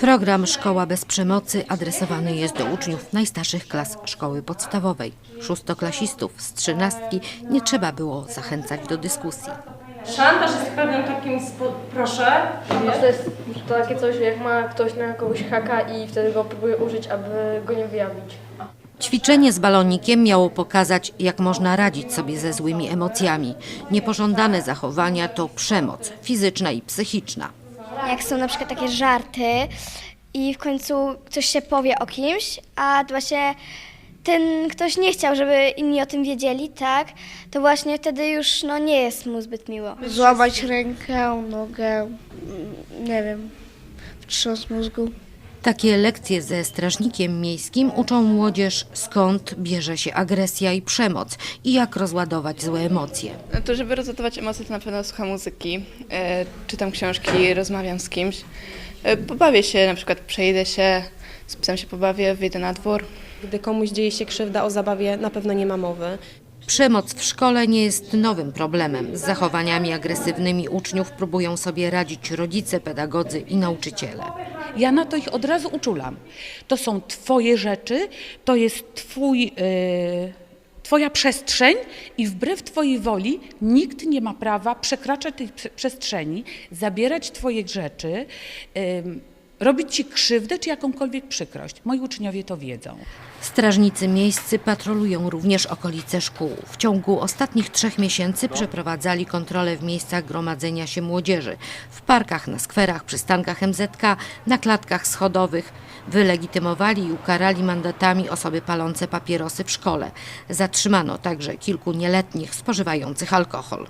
Program Szkoła bez przemocy adresowany jest do uczniów najstarszych klas szkoły podstawowej. Szóstoklasistów z trzynastki nie trzeba było zachęcać do dyskusji. Szantaż jest pewnym takim, spo... proszę, To jest takie coś, jak ma ktoś na kogoś haka i wtedy go próbuje użyć, aby go nie wyjawić. Ćwiczenie z balonikiem miało pokazać, jak można radzić sobie ze złymi emocjami. Niepożądane zachowania to przemoc fizyczna i psychiczna. Jak są na przykład takie żarty i w końcu ktoś się powie o kimś, a właśnie ten ktoś nie chciał, żeby inni o tym wiedzieli, tak, to właśnie wtedy już no, nie jest mu zbyt miło. Złamać rękę, nogę, mm, nie wiem, wstrząs mózgu. Takie lekcje ze strażnikiem miejskim uczą młodzież, skąd bierze się agresja i przemoc i jak rozładować złe emocje. No to żeby rozładować emocje, to na pewno słucham muzyki, e, czytam książki, rozmawiam z kimś. E, pobawię się, na przykład przejdę się, z psem się pobawię, wyjdę na dwór. gdy komuś dzieje się krzywda o zabawie, na pewno nie ma mowy. Przemoc w szkole nie jest nowym problemem. Z zachowaniami agresywnymi uczniów próbują sobie radzić rodzice, pedagodzy i nauczyciele. Ja na to ich od razu uczulam. To są Twoje rzeczy, to jest Twój, yy, Twoja przestrzeń i wbrew Twojej woli nikt nie ma prawa przekraczać tej prze- przestrzeni, zabierać Twoich rzeczy, yy, robić Ci krzywdę czy jakąkolwiek przykrość. Moi uczniowie to wiedzą. Strażnicy miejscy patrolują również okolice szkół. W ciągu ostatnich trzech miesięcy przeprowadzali kontrole w miejscach gromadzenia się młodzieży. W parkach, na skwerach, przystankach MZK, na klatkach schodowych. Wylegitymowali i ukarali mandatami osoby palące papierosy w szkole. Zatrzymano także kilku nieletnich spożywających alkohol.